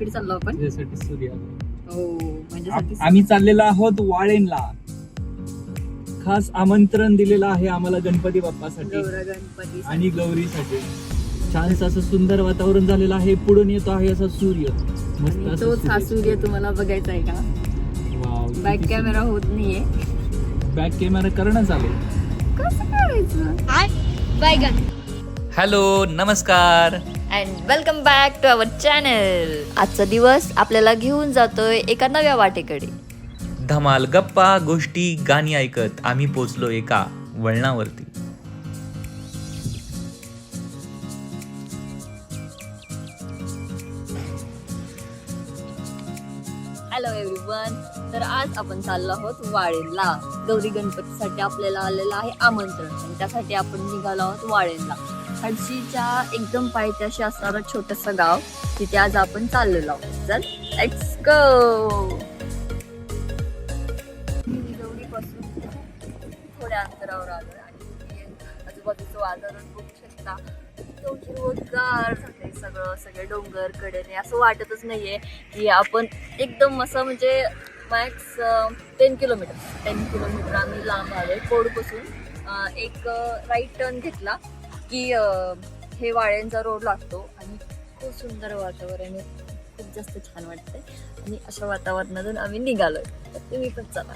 इकडे चाललो आपण. सूर्य हो माझ्यासाठी आम्ही चाललेलो आहोत वाळेनला खास आमंत्रण दिलेलं आहे आम्हाला गणपती बाप्पासाठी. गौरा गणपती आणि गौरीसाठी. छान असं सुंदर वातावरण झालेलं आहे. पुढून येतो आहे असा सूर्य. मस्त आणि असं तोच हा सूर्य. तुम्हाला बघायचा आहे का? वाव, बॅक कॅमेरा होत नाहीये. बॅक कॅमेरा करणं चालेल. कसं करायचं? हॅलो नमस्कार. And welcome back to our channel आजचा दिवस आपल्याला घेऊन जातोय एका नव्या वाटेकडे. धमाल गप्पा गोष्टी गाणी ऐकत आम्ही पोचलो एका वळणावरती. हॅलो एव्हरीवन तर आज आपण चाललो आहोत वाळेनला गौरी गणपतीसाठी आपल्याला आलेलं आहे आमंत्रण. आणि त्यासाठी आपण निघालो आहोत वाळेनला हडशीच्या एकदम पायथ्याशी असणारं छोटंसं गाव तिथे आज आपण चाललेलो आहोत. चल लेट्स गो थोड्या अंतरावर आलोय आणि आजूबाजूचं वातावरण बघू शकता. तो हिरवगार झालंय सगळं सगळे डोंगर कडेने. असं वाटतच नाहीये की आपण एकदम असं म्हणजे max ten kilometre ten kilometre आम्ही लांब आलोय. कोडपासून एक राईट टर्न घेतला. की हे वाळ्यांचा रोड लागतो आणि खूप सुंदर वातावरण आहे. खूप जास्त छान वाटतंय. आणि अशा वातावरणातून आम्ही निघालोय. तर तुम्ही पण चला.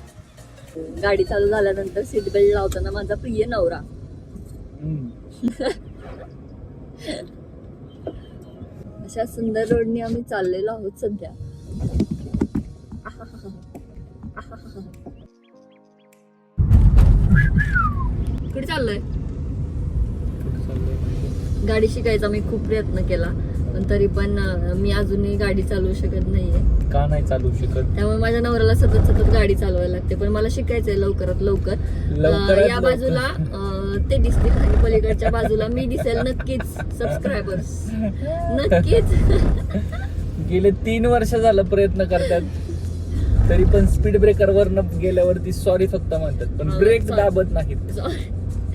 गाडी चालू झाल्यानंतर सीट बेल्ट लावताना माझा प्रिय नवरा. अशा सुंदर रोडने आम्ही चाललेलो आहोत सध्या. कुठे चाललोय? गाडी शिकायचा मी खूप प्रयत्न केला पण तरी पण मी अजूनही गाडी चालवू शकत नाहीये. का नाही चालू शकत? त्यामुळे माझ्या नवऱ्याला सतत सतत गाडी चालवायला लागते पण मला शिकायचंय लवकरात लवकर. अं, या लवकर. बाजूला अं, ते दिसतील आणि पलीकडच्या बाजूला मी दिसेल नक्कीच सबस्क्रायबर्स नक्कीच. गेले तीन वर्ष झालं प्रयत्न करतात. तरी पण स्पीड ब्रेकर वर गेल्यावरती सॉरी फक्त म्हणतात पण हा, ब्रेक sorry. दाबत नाहीत.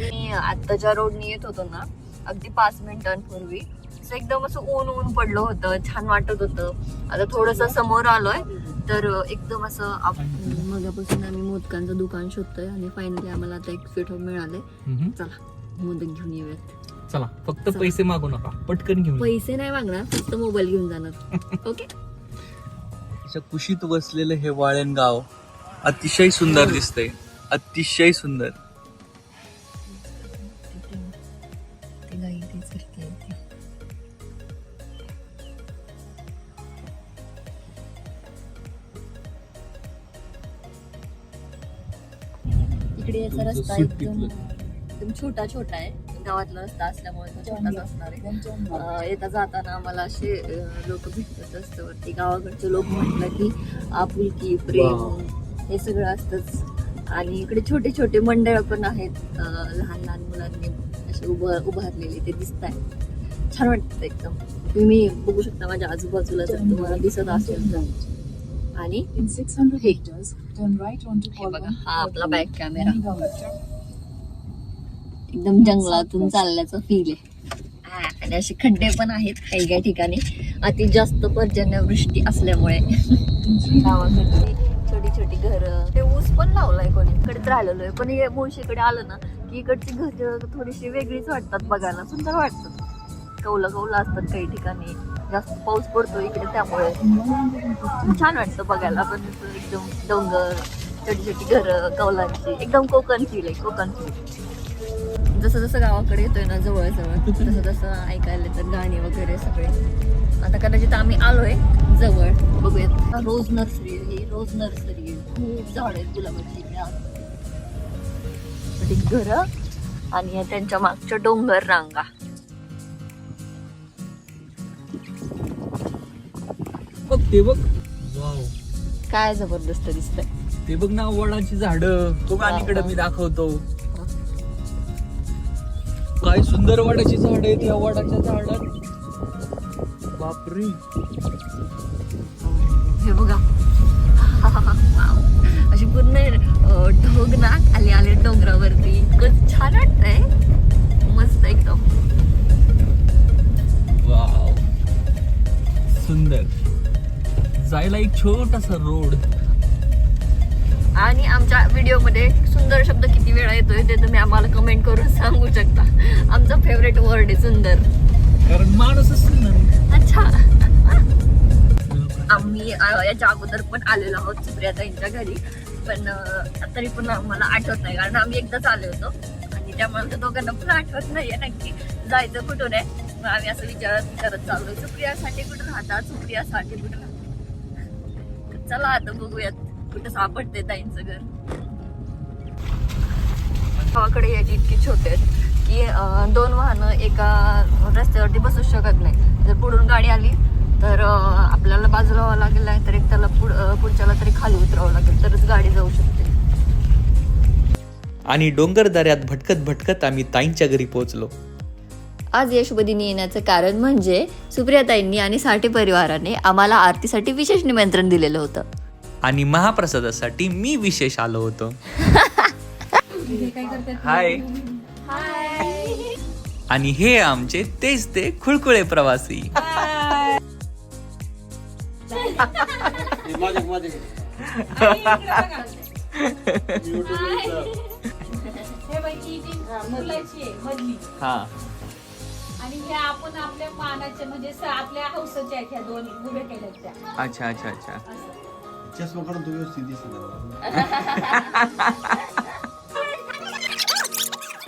मी आता ज्या रोडने येत होतो ना अगदी पाच मिनिटांपूर्वी असं एकदम असं ऊन ऊन पडलं होतं छान वाटत होतं. आता थोडस समोर आलोय तर एकदम असं आप- मगापासून आम्ही मोदकांचं दुकान शोधतोय आणि फायनली आम्हाला आता एक स्वीट होम मिळाले हम्म. चला मोदक घेऊन येऊयात. चला फक्त. पैसे मागू नका पटकन घेऊन. पैसे नाही मागणार फक्त मोबाईल घेऊन जाणार. ओके अशा कुशीत वसलेलं हे वाळण गाव अतिशय सुंदर दिसतंय. अतिशय सुंदर. इकडे याचा रस्ता सूट एकदम छोटा छोटा आहे. गावातला रस्ता असल्यामुळे तो छोटाच असणार आहे. येता जाताना आम्हाला असे लोक भेटत असतं वरती गावाकडचे लोक म्हटलं की आपुलकी प्रेम हे सगळं असतंच. आणि इकडे छोटे छोटे मंडळ पण आहेत. लहान लहान मुलांनी असे उभ उभारलेले ते दिसत आहे छान वाटतं एकदम. तुम्ही बघू शकता माझ्या आजूबाजूला जर तुम्हाला दिसत असेल आणि In 600 meters, turn right onto बघा. हा आपला बॅक कॅमेरा. एकदम जंगलातून चालल्याचं फील आहे. हा, आणि असे खड्डे पण आहेत काही काही ठिकाणी. अति जास्त पर्जन्यवृष्टी असल्यामुळे. गावाकडची छोटी छोटी घर. ते ऊस पण लावलाय कोणी. इकडेच राहिलेलो आहे. पण हे मुळशीकडे आलं ना की इकडची घर थोडीशी वेगळीच वाटतात बघायला. सुंदर वाटतात. कौलं कौलं असतात काही ठिकाणी. जास्त पाऊस पडतो इकडे त्यामुळे छान वाटतं बघायला. पण एकदम डोंगर छोटी छोटी घरं कौलांची एकदम कोकण फील आहे कोकण फील जसं जसं गावाकडे येतोय ना जवळजवळ तसं तसं ऐकायला तर गाणी वगैरे सगळे. आता कदाचित आम्ही आलोय जवळ बघूयात. रोज नर्सरी आहे ही रोज नर्सरी. आहे खूप झाड आहेत गुलाबाची घरं आणि त्यांच्या मागच्या डोंगर रांगा. बघ ते बघ. वाव. काय जबरदस्त दिसतंय. ते बघ ना वडाची झाड. तो अलीकडे मी दाखवतो. काय सुंदर वडाची झाड आहेत या वडाच्या झाडात. बापरे. हे बघा. अशी पूर्ण ढग ना आले आले डोंगरावरती. इतकं छान वाटतंय. मस्त एकदम. वाव. सुंदर. जायला एक छोटासा रोड आणि आमच्या व्हिडिओमध्ये सुंदर शब्द किती वेळा येतोय ते तुम्ही आम्हाला कमेंट करून सांगू शकता. आमचा फेवरेट वर्ड आहे सुंदर. कारण माणूसच सुंदर अच्छा. आम्ही याच्या अगोदर पण आलेलो आहोत सुप्रियाताईंच्या घरी. पण तरी पण आम्हाला आठवत नाही. कारण आम्ही एकदाच आलो होतो. आणि त्यामुळे त्या दोघांना पण आठवत नाहीये नक्की. जायचं कुठून आहे? मग आम्ही असं विचारत करत चाललोय. सुप्रियासाठी कुठं राहतात? सुप्रियासाठी कुठं चला आता बघूयात कुठं सापडते ताईंचं घर. गावाकडे याची इतकी छोटे आहेत की दोन वाहनं एका रस्त्यावरती बसू शकत नाही. जर पुढून गाडी आली तर आपल्याला बाजूला व्हावं लागेल नाही तर एक त्याला पुढ पुढच्याला तरी खाली उतरावं लागेल तरच गाडी जाऊ शकते. आणि डोंगरदऱ्यात भटकत भटकत आम्ही ताईंच्या घरी पोहोचलो. आज यशोबदिनी येण्याचं कारण म्हणजे सुप्रियाताईंनी आणि साठे परिवाराने आम्हाला आरतीसाठी विशेष निमंत्रण दिलेलं होतं. आणि महाप्रसादासाठी मी विशेष आलो होतो. हाय आणि हे आमचे तेच ते खुळखुळे प्रवासी. हे. हा आणि ह्या आपण आपल्या म्हणजे स- आपल्या हौसाच्या आहेत ह्या दोन्ही उभ्या केल्यात त्या. अच्छा अच्छा अच्छा. चष्मा काढून व्यवस्थित दिसत आहे.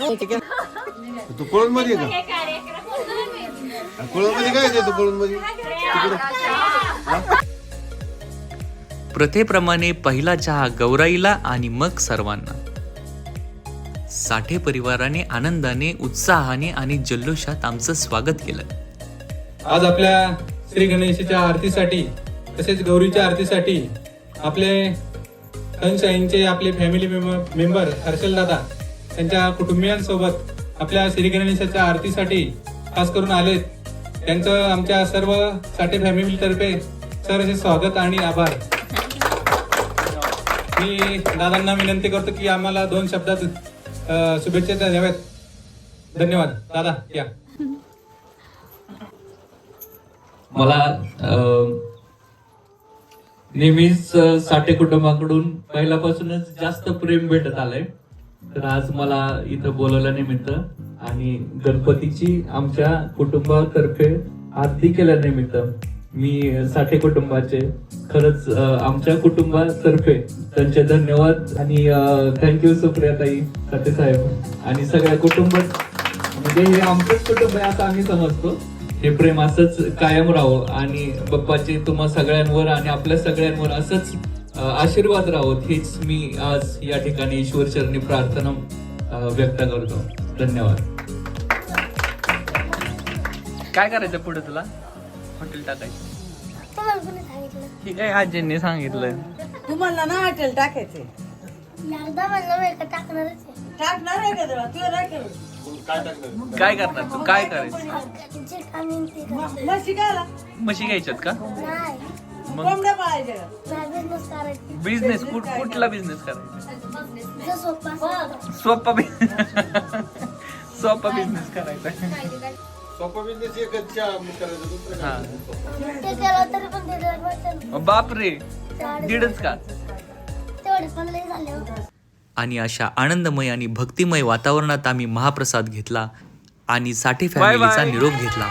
तू कोळून मध्ये का? हे कार्यक्रम. कोळून मध्ये काय येते तू कोळून मध्ये प्रथेप्रमाणे पहिला चहा गौराईला आणि मग सर्वांना. साठे परिवाराने आनंदाने उत्साहाने आणि जल्लोषात आमचं स्वागत केलं. आज आपल्या श्री गणेशाच्या आरतीसाठी तसेच गौरीच्या आरतीसाठी आपले सनशाईनचे आपले फॅमिली मेंबर हर्षल दादा त्यांच्या कुटुंबियांसोबत आपल्या श्री गणेशाच्या आरतीसाठी खास करून आलेत. त्यांचं आमच्या सर्व साठे फॅमिलीतर्फे सर असे स्वागत आणि आभार. मी दादांना विनंती करतो की आम्हाला दोन शब्दात अं, शुभेच्छा द्याव्यात धन्यवाद. दादा या. मला अं, नेहमीच अं, साठे कुटुंबाकडून पहिल्यापासूनच जास्त प्रेम भेटत आलंय. तर आज मला इथं बोलवल्यानिमित्त आणि गणपतीची आमच्या कुटुंबातर्फे आरती केल्यानिमित्त. मी साठे कुटुंबाचे. खरंच आमच्या कुटुंबातर्फे त्यांचे धन्यवाद आणि थँक्यू सुप्रियाताई साठे साहेब आणि सगळ्या कुटुंब म्हणजे हे आमचंच कुटुंब आहे असं आम्ही समजतो. हे प्रेम असंच कायम राहावं आणि बाप्पाचे तुम्हा सगळ्यांवर आणि आपल्या सगळ्यांवर असंच आशीर्वाद राहावं हीच मी आज या ठिकाणी ईश्वर चरणी प्रार्थना व्यक्त करतो. धन्यवाद. काय करायचं पुढे तुला? हॉटेल टाकायचं. ठीक आहे आजींनी सांगितलं तुम्हाला ना हॉटेल टाकायचे एकदा म्हणलं मी का टाकणारच आहे. टाकणार आहे का तेव्हा? तुला नाही करू. काय करणार? तू काय करायचं? जे काम येईल ते करायचं. मग शिकायला म्हशी घ्यायच्यात का? नाही. मग कोंबड्या पाळायच्या का? नाही बिझनेस करायचं. बिझनेस कुठ कुठला बिझनेस करायचा? जो सोपा सोपा सोपा बिझनेस करायचा. सोपा बिझनेस एकच चहा करायचं दुसरं काय? हा. नाही. ते केलं तरी पण ते भेटेल बापरे. दीडच का? तेवढे पण लई झाले हो. आणि अशा आनंदमय आणि भक्तिमय वातावरणात आम्ही महाप्रसाद घेतला आणि साठे फॅमिलीचा निरोप घेतला.